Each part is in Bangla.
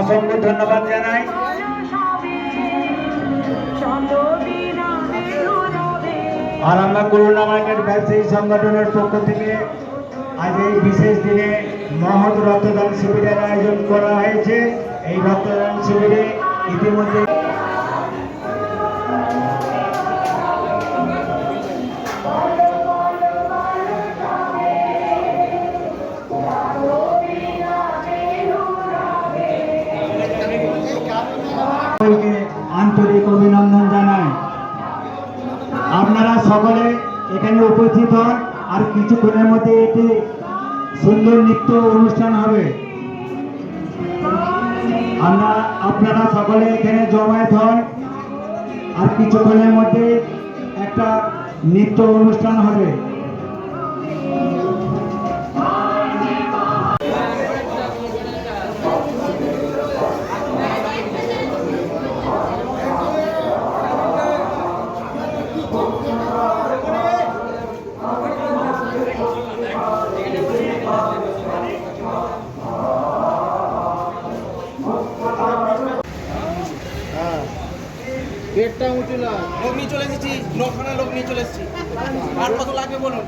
অসংখ্য ধন্যবাদ জানাই। আর আমরা করুণা মার্কেট ব্যবসায়ী সংগঠনের পক্ষ থেকে আজ এই বিশেষ দিনে মহৎ রক্তদান শিবিরের আয়োজন করা হয়েছে। এই রক্তদান শিবিরে ইতিমধ্যে সকলকে আন্তরিক অভিনন্দন জানাই। আপনারা সকলে এখানে উপস্থিত হন আর কিছুক্ষণের মধ্যে এটি সুন্দর নৃত্য অনুষ্ঠান হবে। আমরা, আপনারা সকলে এখানে জমায়েত হন আর কিছুক্ষণের মধ্যে একটা নৃত্য অনুষ্ঠান হবে। গেটটা উঁচু না। লোক নিয়ে চলে এসেছি নখানা লোক নিয়ে চলে এসেছি। আর কত লাগবে বলুন?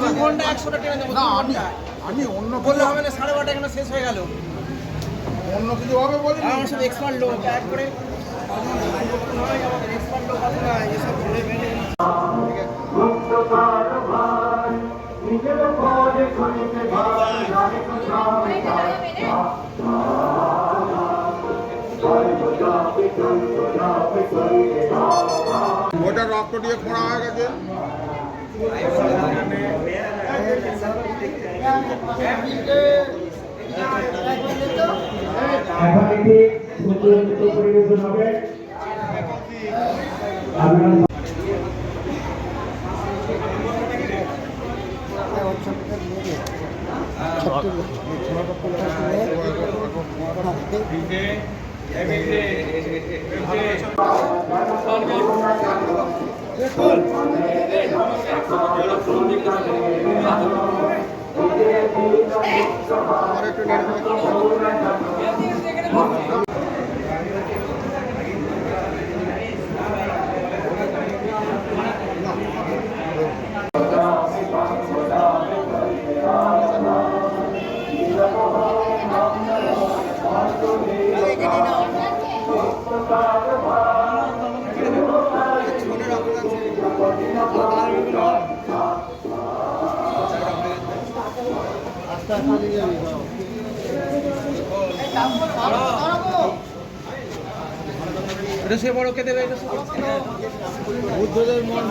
দু ঘণ্টা একশোটা ট্রেনে যাব না আমি আমি অন্য বললে হবে না সাড়ে বারোটা এখানে শেষ হয়ে গেল। অন্য কিছু হবে বলি আমার সাথে এক্সপার্ট লোক এক করে। এক্সপার্ট লোক আছে না এসব ওটা রক্ত দিয়ে খোঁড়া হয়ে গেছে। এখন একটি সুন্দর পরিবেশন হবে। আপনারা একটু এটা সে বড় কে দেবে এটা বুদ্ধদের মন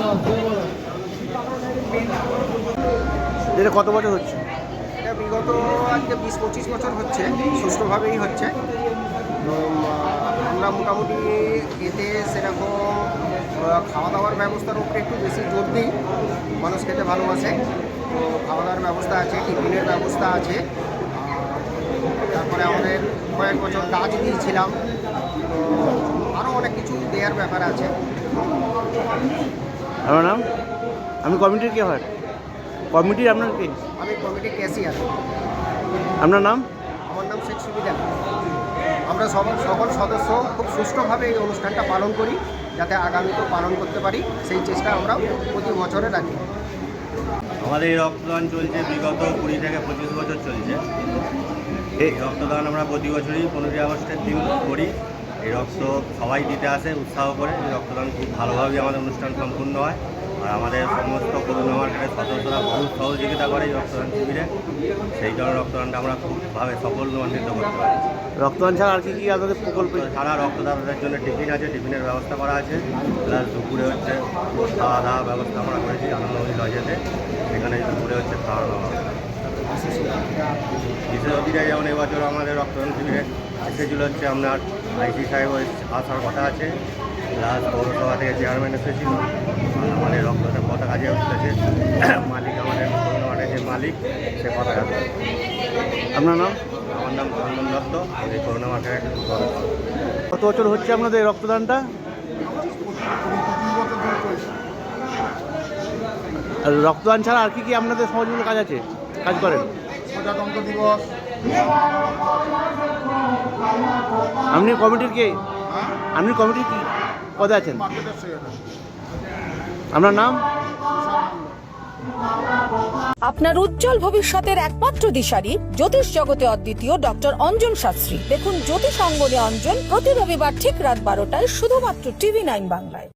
এটা কত বছর হচ্ছে? এটা বিগত আজকে বিশ পঁচিশ বছর হচ্ছে সুষ্ঠুভাবেই হচ্ছে। তো আমরা মোটামুটি এতে সেরকম খাওয়া দাওয়ার ব্যবস্থার উপরে একটু বেশি জোর দিই। মানুষ খেতে ভালোবাসে। খাওয়া দাওয়ার ব্যবস্থা আছে টিফিনের ব্যবস্থা আছে। তারপরে আমাদের কয়েক বছর কাজ দিয়েছিলাম। আরও অনেক কিছু দেওয়ার ব্যাপার আছে। আমার নাম? আমি কমিটির কে হয়? কমিটির আপনার কি? আমি কমিটির ক্যাশিয়ার আপনার নাম? আমার নাম শেখ সুবিধা। আমরা সব সকল সদস্য খুব সুষ্ঠুভাবে এই অনুষ্ঠানটা পালন করি যাতে আগামীতেও পালন করতে পারি। সেই চেষ্টা আমরা প্রতি বছরে রাখি। আমাদের এই রক্তদান চলছে বিগত কুড়ি থেকে পঁচিশ বছর চলছে। এই রক্তদান আমরা প্রতি বছরই পনেরোই আগস্টের দিন করি। এই রক্ত সবাই দিতে আসে উৎসাহ করে। রক্তদান খুব ভালোভাবেই আমাদের অনুষ্ঠান সম্পূর্ণ হয়। আর আমাদের সমস্ত করোনা মার্কেটের সদস্যরা বহু সহযোগিতা করে এই রক্তদান শিবিরে। সেই জন্য রক্তদানটা আমরা খুবভাবে সফলমণ্ডিত করতে পারি। রক্তদান ছাড়া আর কি কি আপনাদের প্রকল্প সারা রক্তদাতাদের জন্য টিফিন আছে টিফিনের ব্যবস্থা করা আছে। প্লাস দুপুরে হচ্ছে খাওয়া দাওয়া ব্যবস্থা আমরা করেছি আনন্দময়ী লজেতে। সেখানে দুপুরে হচ্ছে খাওয়া দাওয়া বিশেষ অতিথিরা যেমন এবছর আমাদের রক্তদান শিবিরে এসেছিল হচ্ছে আপনার আইসি সাহেব আসার কথা আছে প্লাস পৌরসভা থেকে চেয়ারম্যান এসেছিল আমাদের রক্তদান কথা কাজে উঠতেছে মালিক আমাদের পৌরসভার যে মালিক সে কথা আছে আপনার নাম? আমার নাম চন্দন দত্ত আমি করোনা মার্কেটের কত বছর হচ্ছে আপনাদের রক্তদানটা? রক্তদান ছাড়া আর কি কি আপনাদের সমাজমূলক কাজ আছে? কাজ করেন? প্রজাতন্ত্র দিবস। আপনি কমিটির কে? হ্যাঁ? আপনি কমিটির কি পদে আছেন? আপনার নাম? আপনার উজ্জ্বল ভবিষ্যতের একমাত্র দিশারি জ্যোতিষ জগতে অদ্বিতীয় ডক্টর অঞ্জন শাস্ত্রী। দেখুন জ্যোতিষ অঙ্গনে অঞ্জন প্রতি রবিবার ঠিক রাত বারোটায় শুধুমাত্র টিভি নাইন বাংলায়।